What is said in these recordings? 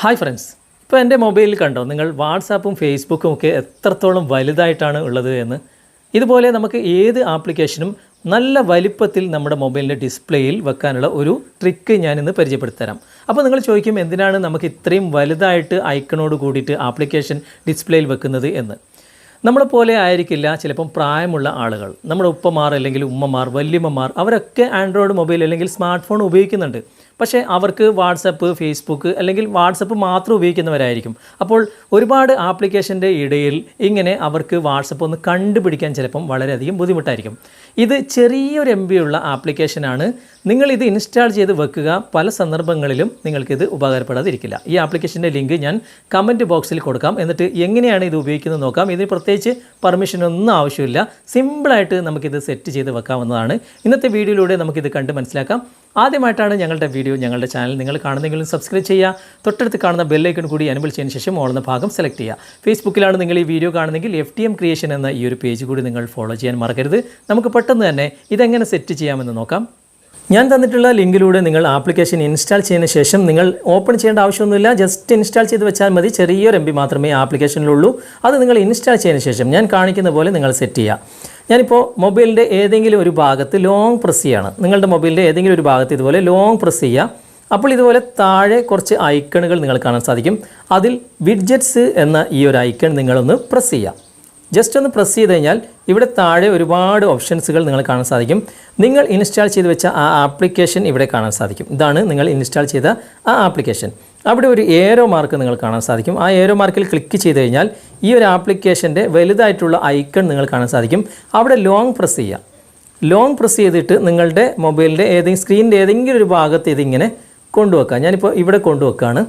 Hi friends ഇപ്പോൾ എന്റെ മൊബൈലിൽ കണ്ടോ നിങ്ങൾ വാട്സാപ്പും ഫേസ്ബുക്കും ഒക്കെ എത്രത്തോളം വലുതായിട്ടാണ് ഉള്ളത് എന്ന്? ഇതുപോലെ നമുക്ക് ഏത് ആപ്ലിക്കേഷനും നല്ല വലിപ്പത്തിൽ നമ്മുടെ മൊബൈലിന്റെ ഡിസ്പ്ലേയിൽ വെക്കാനുള്ള ഒരു ട്രിക്ക് ഞാനിന്ന് പരിചയപ്പെടുത്തരാം. അപ്പോൾ നിങ്ങൾ ചോദിക്കും എന്തിനാണ് നമുക്ക് ഇത്രയും വലുതായിട്ട് ഐക്കണോട് കൂടിയിട്ട് ആപ്ലിക്കേഷൻ ഡിസ്പ്ലേയിൽ വെക്കുന്നത് എന്ന്? നമ്മളെ പോലെ ആയിരിക്കില്ല ചിലപ്പം പ്രായമുള്ള ആളുകൾ. നമ്മുടെ ഉപ്പമാർ അല്ലെങ്കിൽ ഉമ്മമാർ വല്യമ്മമാർ അവരൊക്കെ ആൻഡ്രോയിഡ് മൊബൈൽ അല്ലെങ്കിൽ സ്മാർട്ട് ഫോൺ ഉപയോഗിക്കുന്നുണ്ട്. പക്ഷേ അവർക്ക് വാട്സപ്പ് ഫേസ്ബുക്ക് അല്ലെങ്കിൽ വാട്സപ്പ് മാത്രം ഉപയോഗിക്കുന്നവരായിരിക്കും. അപ്പോൾ ഒരുപാട് ആപ്ലിക്കേഷന്റെ ഇടയിൽ ഇങ്ങനെ അവർക്ക് വാട്സപ്പ് ഒന്ന് കണ്ടുപിടിക്കാൻ ചിലപ്പം വളരെയധികം ബുദ്ധിമുട്ടായിരിക്കും. ഇത് ചെറിയൊരു എം ഉള്ള ആപ്ലിക്കേഷനാണ്. നിങ്ങൾ ഇത് ഇൻസ്റ്റാൾ ചെയ്ത് വെക്കുക. പല സന്ദർഭങ്ങളിലും നിങ്ങൾക്കിത് ഉപകാരപ്പെടാതിരിക്കില്ല. ഈ ആപ്ലിക്കേഷന്റെ ലിങ്ക് ഞാൻ കമന്റ് ബോക്സിൽ കൊടുക്കാം. എന്നിട്ട് എങ്ങനെയാണ് ഇത് ഉപയോഗിക്കുന്നത് നോക്കാം. ഇതിന് പ്രത്യേകിച്ച് പെർമിഷനൊന്നും ആവശ്യമില്ല. സിമ്പിളായിട്ട് നമുക്കിത് സെറ്റ് ചെയ്ത് വെക്കാവുന്നതാണ്. ഇന്നത്തെ വീഡിയോയിലൂടെ നമുക്കിത് കണ്ട് മനസ്സിലാക്കാം. ആദ്യമായിട്ടാണ് ഞങ്ങളുടെ വീഡിയോ ഞങ്ങളുടെ ചാനൽ നിങ്ങൾ കാണുന്നെങ്കിലും സബ്സ്ക്രൈബ് ചെയ്യുക. തൊട്ടടുത്ത് കാണുന്ന ബെല്ലൈക്കൺ കൂടി അനുബിൾ ചെയ്യുന്ന ശേഷം ഓളുന്ന ഭാഗം സെലക്ട് ചെയ്യുക. ഫേസ്ബുക്കിലാണ് നിങ്ങൾ ഈ വീഡിയോ കാണുന്നെങ്കിൽ എഫ് ടി എം ക്രിയേഷൻ എന്ന ഈ ഒരു പേജ് കൂടി നിങ്ങൾ ഫോളോ ചെയ്യാൻ മറക്കരുത്. നമുക്ക് പെട്ടെന്ന് തന്നെ ഇതെങ്ങനെ സെറ്റ് ചെയ്യാമെന്ന് നോക്കാം. ഞാൻ തന്നിട്ടുള്ള ലിങ്കിലൂടെ നിങ്ങൾ ആപ്ലിക്കേഷൻ ഇൻസ്റ്റാൾ ചെയ്യുന്ന ശേഷം നിങ്ങൾ ഓപ്പൺ ചെയ്യേണ്ട ആവശ്യമൊന്നുമില്ല. ജസ്റ്റ് ഇൻസ്റ്റാൾ ചെയ്ത് വെച്ചാൽ മതി. ചെറിയൊരു എം ബി മാത്രമേ ആപ്ലിക്കേഷനിലുള്ളൂ. അത് നിങ്ങൾ ഇൻസ്റ്റാൾ ചെയ്യുന്ന ശേഷം ഞാൻ കാണിക്കുന്ന പോലെ നിങ്ങൾ സെറ്റ് ചെയ്യുക ഞാനിപ്പോൾ മൊബൈലിന്റെ ഏതെങ്കിലും ഒരു ഭാഗത്ത് ലോങ് പ്രസ് ചെയ്യാണ്. നിങ്ങളുടെ മൊബൈലിന്റെ ഏതെങ്കിലും ഒരു ഭാഗത്ത് ഇതുപോലെ ലോങ് പ്രസ് ചെയ്യുക അപ്പോൾ ഇതുപോലെ താഴെ കുറച്ച് ഐക്കണുകൾ നിങ്ങൾ കാണാൻ സാധിക്കും. അതിൽ വിഡ്ജറ്റ്സ് എന്ന ഈ ഒരു ഐക്കൺ നിങ്ങളൊന്ന് പ്രസ് ചെയ്യുക ജസ്റ്റ് ഒന്ന് പ്രസ് ചെയ്ത് കഴിഞ്ഞാൽ ഇവിടെ താഴെ ഒരുപാട് ഓപ്ഷൻസുകൾ നിങ്ങൾ കാണാൻ സാധിക്കും. നിങ്ങൾ ഇൻസ്റ്റാൾ ചെയ്ത് വെച്ച ആ ആപ്ലിക്കേഷൻ ഇവിടെ കാണാൻ സാധിക്കും. ഇതാണ് നിങ്ങൾ ഇൻസ്റ്റാൾ ചെയ്ത ആ ആപ്ലിക്കേഷൻ അവിടെ ഒരു ഏരോ മാർക്ക് നിങ്ങൾ കാണാൻ സാധിക്കും. ആ ഏരോ മാർക്കിൽ ക്ലിക്ക് ചെയ്ത് കഴിഞ്ഞാൽ ഈ ഒരു ആപ്ലിക്കേഷന്റെ വലുതായിട്ടുള്ള ഐക്കൺ നിങ്ങൾ കാണാൻ സാധിക്കും. അവിടെ ലോങ് പ്രസ് ചെയ്യുക ലോങ് പ്രസ് ചെയ്തിട്ട് നിങ്ങളുടെ മൊബൈലിന്റെ ഏതെങ്കിലും സ്ക്രീനിന്റെ ഏതെങ്കിലും ഒരു ഭാഗത്ത് ഇതിങ്ങനെ കൊണ്ടുവെക്കുക ഞാനിപ്പോൾ ഇവിടെ കൊണ്ടുവെക്കുകയാണ്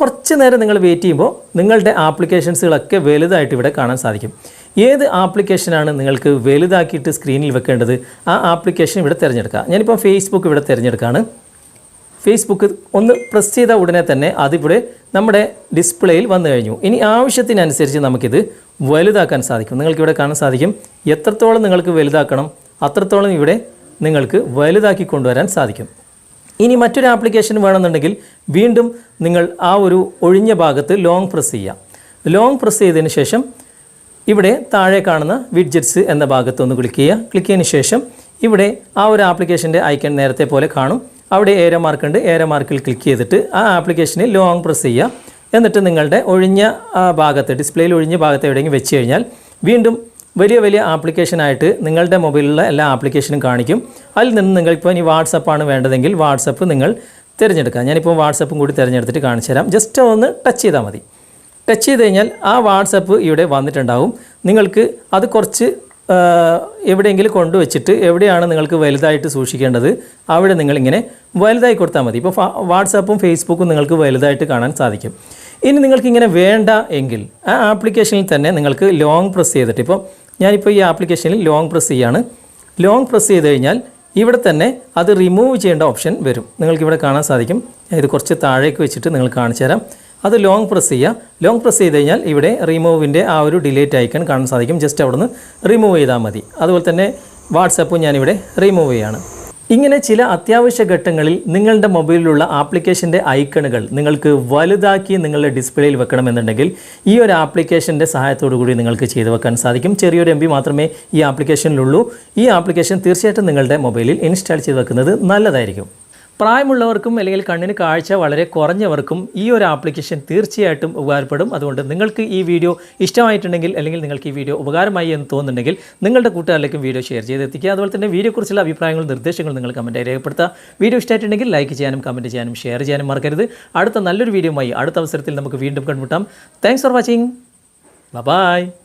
കുറച്ച് നേരം നിങ്ങൾ വെയിറ്റ് ചെയ്യുമ്പോൾ നിങ്ങളുടെ ആപ്ലിക്കേഷൻസുകളൊക്കെ വലുതായിട്ട് ഇവിടെ കാണാൻ സാധിക്കും. ഏത് ആപ്ലിക്കേഷനാണ് നിങ്ങൾക്ക് വലുതാക്കിയിട്ട് സ്ക്രീനിൽ വെക്കേണ്ടത്? ആ ആപ്ലിക്കേഷൻ ഇവിടെ തിരഞ്ഞെടുക്കുക. ഞാനിപ്പോൾ ഫേസ്ബുക്ക് ഇവിടെ തിരഞ്ഞെടുക്കുകയാണ്. ഫേസ്ബുക്ക് ഒന്ന് പ്രസ് ചെയ്ത ഉടനെ തന്നെ അതിവിടെ നമ്മുടെ ഡിസ്പ്ലേയിൽ വന്നു കഴിഞ്ഞു. ഇനി ആവശ്യത്തിനനുസരിച്ച് നമുക്കിത് വലുതാക്കാൻ സാധിക്കും. നിങ്ങൾക്കിവിടെ കാണാൻ സാധിക്കും. എത്രത്തോളം നിങ്ങൾക്ക് വലുതാക്കണം അത്രത്തോളം ഇവിടെ നിങ്ങൾക്ക് വലുതാക്കി കൊണ്ടുവരാൻ സാധിക്കും. ഇനി മറ്റൊരു ആപ്ലിക്കേഷൻ വേണമെന്നുണ്ടെങ്കിൽ വീണ്ടും നിങ്ങൾ ആ ഒരു ഒഴിഞ്ഞ ഭാഗത്ത് ലോങ് പ്രസ് ചെയ്യുക ലോങ് പ്രസ് ചെയ്തതിന് ശേഷം ഇവിടെ താഴെ കാണുന്ന വിഡ്ജറ്റ്സ് എന്ന ഭാഗത്ത് ഒന്ന് ക്ലിക്ക് ചെയ്യുക. ക്ലിക്ക് ചെയ്തതിന് ശേഷം ഇവിടെ ആ ഒരു ആപ്ലിക്കേഷന്റെ ഐക്കൺ നേരത്തെ പോലെ കാണും. അവിടെ ഏരോ മാർക്ക് ഉണ്ട്. ഏരോ മാർക്കിൽ ക്ലിക്ക് ചെയ്തിട്ട് ആ ആപ്ലിക്കേഷനെ ലോങ് പ്രസ് ചെയ്യുക. എന്നിട്ട് നിങ്ങളുടെ ഒഴിഞ്ഞ ഭാഗത്ത് ഡിസ്പ്ലേയിൽ ഒഴിഞ്ഞ ഭാഗത്ത് എവിടെയെങ്കിലും വെച്ച് കഴിഞ്ഞാൽ വീണ്ടും വലിയ വലിയ ആപ്ലിക്കേഷനായിട്ട് നിങ്ങളുടെ മൊബൈലിലുള്ള എല്ലാ ആപ്ലിക്കേഷനും കാണിക്കും. അതിൽ നിന്ന് നിങ്ങൾക്കിപ്പോൾ ഇനി വാട്സപ്പാണ് വേണ്ടതെങ്കിൽ വാട്സപ്പ് നിങ്ങൾ തിരഞ്ഞെടുക്കുക ഞാനിപ്പോൾ വാട്സപ്പും കൂടി തിരഞ്ഞെടുത്തിട്ട് കാണിച്ചു തരാം. ജസ്റ്റ് ഒന്ന് ടച്ച് ചെയ്താൽ മതി. ടച്ച് ചെയ്ത് കഴിഞ്ഞാൽ ആ വാട്സപ്പ് ഇവിടെ വന്നിട്ടുണ്ടാവും. നിങ്ങൾക്ക് അത് കുറച്ച് എവിടെയെങ്കിലും കൊണ്ടുവച്ചിട്ട് എവിടെയാണ് നിങ്ങൾക്ക് വലുതായിട്ട് സൂക്ഷിക്കേണ്ടത് അവിടെ നിങ്ങളിങ്ങനെ വലുതായി കൊടുത്താൽ മതി. ഇപ്പോൾ വാട്സാപ്പും ഫേസ്ബുക്കും നിങ്ങൾക്ക് വലുതായിട്ട് കാണാൻ സാധിക്കും. ഇനി നിങ്ങൾക്ക് ഇങ്ങനെ വേണ്ട എങ്കിൽ ആ ആപ്ലിക്കേഷനിൽ തന്നെ നിങ്ങൾക്ക് ലോങ് പ്രസ് ചെയ്തിട്ട് ഇപ്പോൾ ഞാനിപ്പോൾ ഈ ആപ്ലിക്കേഷനിൽ ലോങ് പ്രസ് ചെയ്യാണ്. ലോങ് പ്രസ് ചെയ്ത് കഴിഞ്ഞാൽ ഇവിടെ തന്നെ അത് റിമൂവ് ചെയ്യേണ്ട ഓപ്ഷൻ വരും. നിങ്ങൾക്ക് ഇവിടെ കാണാൻ സാധിക്കും. ഇത് കുറച്ച് താഴേക്ക് വെച്ചിട്ട് നിങ്ങൾ കാണിച്ചു തരാം. അത് ലോങ് പ്രസ് ചെയ്യുക. ലോങ് പ്രസ് ചെയ്ത് കഴിഞ്ഞാൽ ഇവിടെ റിമൂവിന്റെ ആ ഒരു ഡിലേറ്റ് ഐക്കൺ കാണാൻ സാധിക്കും. ജസ്റ്റ് അവിടെ നിന്ന് റിമൂവ് ചെയ്താൽ മതി. അതുപോലെ തന്നെ വാട്സപ്പും ഞാനിവിടെ റിമൂവ് ചെയ്യാണ്. ഇങ്ങനെ ചില അത്യാവശ്യ ഘട്ടങ്ങളിൽ നിങ്ങളുടെ മൊബൈലിലുള്ള ആപ്ലിക്കേഷന്റെ ഐക്കണുകൾ നിങ്ങൾക്ക് വലുതാക്കി നിങ്ങളുടെ ഡിസ്പ്ലേയിൽ വെക്കണമെന്നുണ്ടെങ്കിൽ ഈ ഒരു ആപ്ലിക്കേഷന്റെ സഹായത്തോടു കൂടി നിങ്ങൾക്ക് ചെയ്തു വെക്കാൻ സാധിക്കും. ചെറിയൊരു എം മാത്രമേ ഈ ആപ്ലിക്കേഷനിലുള്ളൂ. ഈ ആപ്ലിക്കേഷൻ തീർച്ചയായിട്ടും നിങ്ങളുടെ മൊബൈലിൽ ഇൻസ്റ്റാൾ ചെയ്ത് വെക്കുന്നത് നല്ലതായിരിക്കും. പ്രായമുള്ളവർക്കും അല്ലെങ്കിൽ കണ്ണിന് കാഴ്ച വളരെ കുറഞ്ഞവർക്കും ഈ ഒരു ആപ്ലിക്കേഷൻ തീർച്ചയായിട്ടും ഉപകാരപ്പെടും. അതുകൊണ്ട് നിങ്ങൾക്ക് ഈ വീഡിയോ ഇഷ്ടമായിട്ടുണ്ടെങ്കിൽ അല്ലെങ്കിൽ നിങ്ങൾക്ക് ഈ വീഡിയോ ഉപകാരമായി എന്ന് തോന്നുന്നുണ്ടെങ്കിൽ നിങ്ങളുടെ കൂട്ടുകാരിലേക്കും വീഡിയോ ഷെയർ ചെയ്ത് എത്തിക്കുക അതുപോലെ തന്നെ വീഡിയോക്കുറിച്ചുള്ള അഭിപ്രായങ്ങളും നിർദ്ദേശങ്ങളും നിങ്ങൾ കമന്റായി രേഖപ്പെടുത്തുക. വീഡിയോ ഇഷ്ടമായിട്ടുണ്ടെങ്കിൽ ലൈക്ക് ചെയ്യാനും കമന്റ് ചെയ്യാനും ഷെയർ ചെയ്യാനും മറക്കരുത്. അടുത്ത നല്ലൊരു വീഡിയോയുമായി അടുത്ത അവസരത്തിൽ നമുക്ക് വീണ്ടും കണ്ടുമുട്ടാം. Thanks for watching bye